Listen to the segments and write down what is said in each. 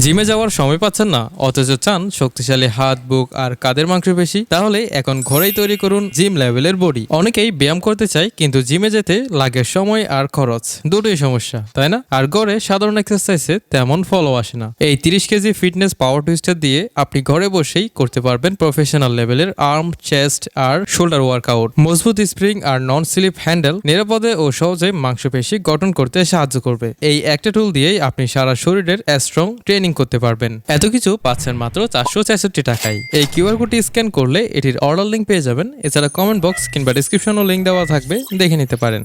জিমে যাওয়ার সময় পাচ্ছেন না, অথচ চান শক্তিশালী হাত, বুক আর কাদের মাংসপেশি তাহলে এখন ঘরেই তৈরি করুন জিম লেভেলের বডি। অনেকেই ব্যায়াম করতে চায়, কিন্তু জিমে যেতে লাগে সময় আর খরচ। দুটোই সমস্যা, তাই না? আর ঘরে সাধারণ এক্সারসাইজে তেমন ফলো আসে না। এই তিরিশ কেজি ফিটনেস পাওয়ার টুইস্টার দিয়ে আপনি ঘরে বসেই করতে পারবেন প্রফেশনাল লেভেলের আর্ম চেস্ট আর শোল্ডার ওয়ার্কআউট মজবুত স্প্রিং আর নন স্লিপ হ্যান্ডেল নিরাপদে ও সহজে মাংসপেশি গঠন করতে সাহায্য করবে। এই একটা টুল দিয়েই আপনি সারা শরীরের স্ট্রং ট্রেনিং করতে পারবেন। এত কিছু পাচ্ছেন মাত্র চারশো ছেষট্টি টাকায়। এই কিউআর কোডটি স্ক্যান করলে এটির অর্ডার লিঙ্ক পেয়ে যাবেন। এছাড়া কমেন্ট বক্স কিংবা ডিসক্রিপশনও লিঙ্ক দেওয়া থাকবে, দেখে নিতে পারেন।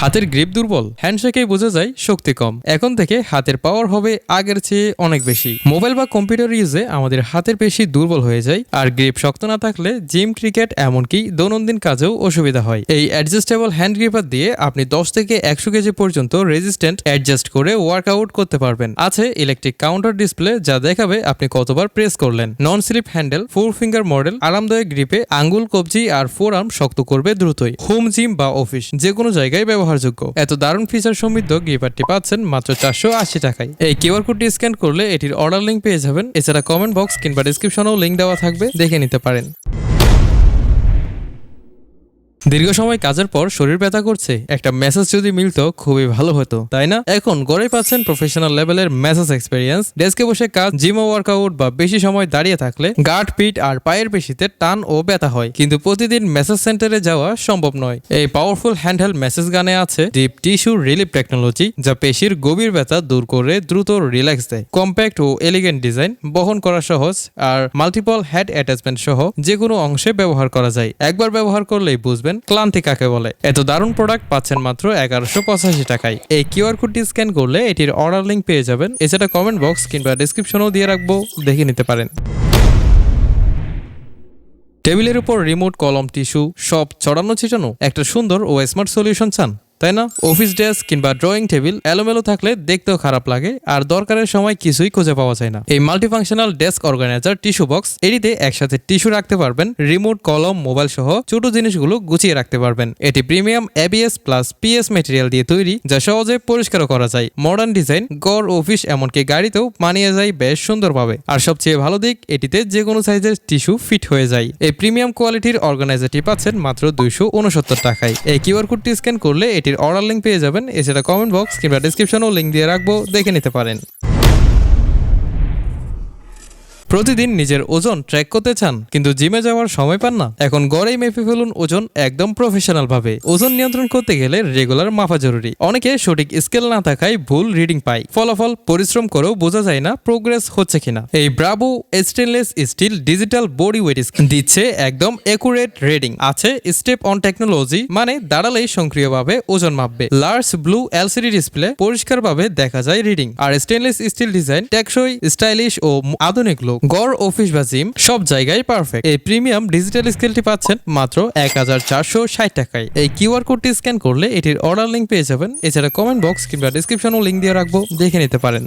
হাতের গ্রিপ দুর্বল। হ্যান্ডশেকেই বোঝা যায় শক্তি কম। এখন থেকে হাতের পাওয়ার হবে আগের চেয়ে অনেক বেশি। মোবাইল বা কম্পিউটার ইউজে আমাদের হাতের পেশি দুর্বল হয়ে যায় আর গ্রিপ শক্ত না থাকলে জিম ক্রিকেট এমনকি দৈনন্দিন কাজেও অসুবিধা হয়। এই অ্যাডজাস্টেবল হ্যান্ড গ্রিপার দিয়ে আপনি দশ থেকে একশো কেজি পর্যন্ত রেজিস্ট্যান্ট অ্যাডজাস্ট করে ওয়ার্কআউট করতে পারবেন। আছে ইলেকট্রিক কাউন্টার ডিসপ্লে যা দেখাবে আপনি কতবার প্রেস করলেন। Non slip handle four finger model আরামদায়ক গ্রিপে আঙ্গুল, কবজি আর ফোর আর্ম শক্ত করবে দ্রুতই। হোম জিম বা অফিস যে কোনো জায়গায় ব্যবহারযোগ্য। এত দারুণ ফিচার সমৃদ্ধ গিফারটি পাচ্ছেন মাত্র চারশো আশি টাকায়। এই কিউআর কোডটি স্ক্যান করলে এটির অর্ডার লিঙ্ক পেয়ে যাবেন। এছাড়া কমেন্ট বক্স কিংবা ডিসক্রিপশনেও লিঙ্ক দেওয়া থাকবে। দেখে নিতে পারেন। দীর্ঘ সময় কাজের পর শরীর ব্যথা করছে, একটা মেসেজ যদি মিলতো খুবই ভালো হতো, তাই না? এখন গড়ে পাচ্ছেন প্রফেশনাল লেভেলের মেসেজ এক্সপেরিয়েন্স ডেস্কে বসে কাজ জিম ওয়ার্কআউট বা বেশি সময় দাঁড়িয়ে থাকলে গার্ড পিট আর পায়ের পেশিতে টান ও ব্যথা হয়। কিন্তু প্রতিদিন মেসেজ সেন্টারে যাওয়া সম্ভব নয়। এই পাওয়ারফুল হ্যান্ডহেল্ড মেসেজ গানে আছে ডিপ টিস্যু রিলিফ টেকনোলজি যা পেশির গভীর ব্যথা দূর করে দ্রুত রিল্যাক্স দেয়। কম্প্যাক্ট ও এলিগেন্ট ডিজাইন বহন করা সহজ, আর মাল্টিপল হেড অ্যাটাচমেন্ট সহ যে কোনো অংশে ব্যবহার করা যায়। একবার ব্যবহার করলেই বুঝবেন ক্লান্তি কাকে বলে। এত দারুণ প্রোডাক্ট পাচ্ছেন মাত্র এগারোশো পঁচাশি টাকায়। এই কিউআর কোডটি স্ক্যান করলে এটির অর্ডার লিঙ্ক পেয়ে যাবেন। এছাড়া কমেন্ট বক্স কিংবা ডিসক্রিপশনও দিয়ে রাখব, দেখে নিতে পারেন। টেবিলের উপর রিমোট কলম টিস্যু সব ছড়ানো ছিটানো একটা সুন্দর ও স্মার্ট সলিউশন চান। তাই না? অফিস ডেস্ক কিংবা ড্রয়িং টেবিল এলোমেলো থাকলে দেখতেও খারাপ লাগে আর দরকারের সময় কিছুই খুঁজে পাওয়া যায় না। এই multifunctional desk organiser tissue box এটিতে একসাথে টিস্যু রাখতে পারবেন রিমোট কলম মোবাইল সহ ছোট জিনিসগুলো গুছিয়ে রাখতে পারবেন। এটি premium ABS plus PS material দিয়ে তৈরি, যা সহজে পরিষ্কার করা যায়। মডার্ন ডিজাইন গড় অফিস এমনকি গাড়িতেও মানিয়ে যায় বেশ সুন্দরভাবে। আর সবচেয়ে ভালো দিক, এটিতে যে কোনো সাইজের টিস্যু ফিট হয়ে যায়। এই প্রিমিয়াম কোয়ালিটির অর্গানাইজারটি পাচ্ছেন মাত্র দুইশো উনসত্তর টাকায়। এই কিউআর কোডটি স্ক্যান করলে এটির অর্ডার লিঙ্ক পেয়ে যাবেন। এছাড়া কমেন্ট বক্স কিংবা ডিসক্রিপশনেও লিঙ্ক দিয়ে রাখব। দেখে নিতে পারেন। প্রতিদিন নিজের ওজন ট্র্যাক করতে চান, কিন্তু জিমে যাওয়ার সময় পান না। এখন গড়েই মেপে ফেলুন ওজন একদম প্রফেশনাল ভাবে। ওজন নিয়ন্ত্রণ করতে গেলে রেগুলার মাপা জরুরি। অনেকে সঠিক স্কেল না থাকায় ভুল রিডিং পায়। ফলাফল, পরিশ্রম করেও বোঝা যায় না প্রোগ্রেস হচ্ছে কিনা। এই Bravo stainless steel digital body weight দিচ্ছে একদম একুরেট রিডিং আছে স্টেপ অন টেকনোলজি মানে দাঁড়ালেই সক্রিয়ভাবে ওজন মাপবে। লার্জ ব্লু এলসিডি ডিসপ্লে পরিষ্কারভাবে দেখা যায় রিডিং আর স্টেনলেস স্টিল ডিজাইন টেকসই স্টাইলিশ ও আধুনিক লোক গড়, অফিস বা জিম, সব জায়গায় পারফেক্ট এই প্রিমিয়াম ডিজিটাল স্কেলটি পাচ্ছেন মাত্র এক হাজার চারশো ষাট টাকায়। এই কিউআর কোডটি স্ক্যান করলে এটির অর্ডার লিঙ্ক পেয়ে যাবেন। এছাড়া কমেন্ট বক্স কিংবা ডিসক্রিপশনও লিঙ্ক দিয়ে রাখব। দেখে নিতে পারেন।